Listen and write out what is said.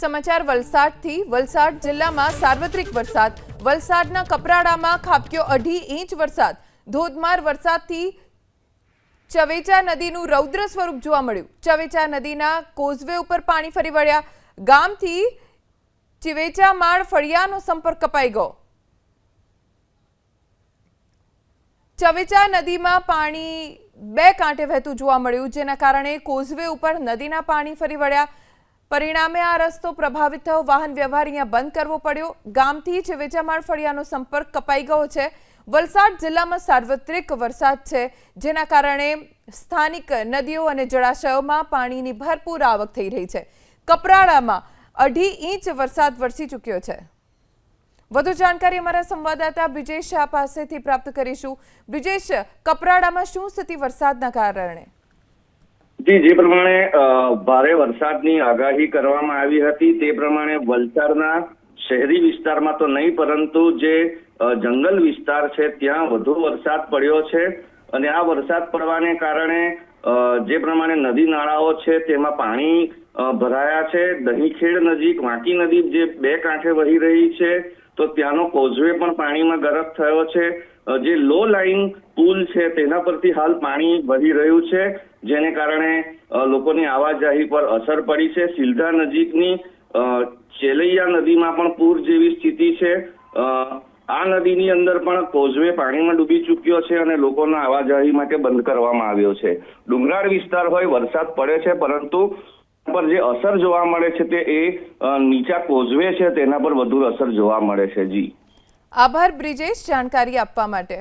સમાચાર વલસાડથી. વલસાડ જિલ્લામાં સાર્વત્રિક વરસાદ. વલસાડના કપરાડામાં ખાબક્યો અઢી ઇંચ વરસાદ. ધોધમાર વરસાદથી ચવેચા નદીનું રૌદ્ર સ્વરૂપ જોવા મળ્યું. ચવેચા નદીના કોઝવે ઉપર પાણી ફરી વળ્યા. ગામથી ચિવેચા માળ ફળિયાનો સંપર્ક કપાઈ ગયો. ચવેચા નદીમાં પાણી બે કાંઠે વહેતું જોવા મળ્યું, જેના કારણે કોઝવે ઉપર નદીના પાણી ફરી વળ્યા. પરિણામે આ રસ્તો પ્રભાવિત થયો. વાહન વ્યવહાર અહીંયા બંધ કરવો પડ્યો. ગામથી ચવેચામાળ ફળિયાનો સંપર્ક કપાઈ ગયો છે. વલસાડ જિલ્લામાં સાર્વત્રિક વરસાદ છે, જેના કારણે સ્થાનિક નદીઓ અને જળાશયોમાં પાણીની ભરપૂર આવક થઈ રહી છે. કપરાડામાં અઢી ઇંચ વરસાદ વરસી ચૂક્યો છે. વધુ જાણકારી અમારા સંવાદદાતા બ્રિજેશ શાહ પાસેથી પ્રાપ્ત કરીશું. બ્રિજેશ, કપરાડામાં શું સ્થિતિ વરસાદના કારણે? જી, જે પ્રમાણે ભારે વરસાદની આગાહી કરવામાં આવી હતી, તે પ્રમાણે વલસાડના શહેરી વિસ્તારમાં તો નહીં, પરંતુ જે જંગલ વિસ્તાર છે, ત્યાં વધુ વરસાદ પડ્યો છે. અને આ વરસાદ પડવાને કારણે જે પ્રમાણે નદી નાળાઓ છે, તેમાં પાણી ભરાયા છે. દહીખેડ નજીક, વાંકી નદી જે બે કાંઠે વહી રહી છે, તો ત્યાંનો કોઝવે પણ પાણીમાં ગરક થયો છે. જે લો લાઈન પુલ છે, તેના પરથી હાલ પાણી વહી રહ્યું છે, જેને કારણે લોકોની આવાજાહી પર અસર પડી છે. સિલધા નજીકની ચેલૈયા નદીમાં પણ પૂર જેવી સ્થિતિ છે. આ નદીની અંદર પણ કોઝવે પાણીમાં ડૂબી ચૂક્યો છે અને લોકોના આવાજાહી માટે બંધ કરવામાં આવ્યો છે. ડુંગરાળ વિસ્તાર હોય, વરસાદ પડે છે, પરંતુ પર જે અસર જોવા મળે છે તે એ નીચા કોઝવે છે, તેના પર વધુ અસર જોવા મળે છે. જી. આભાર બ્રિજેશ જાણકારી આપવા માટે.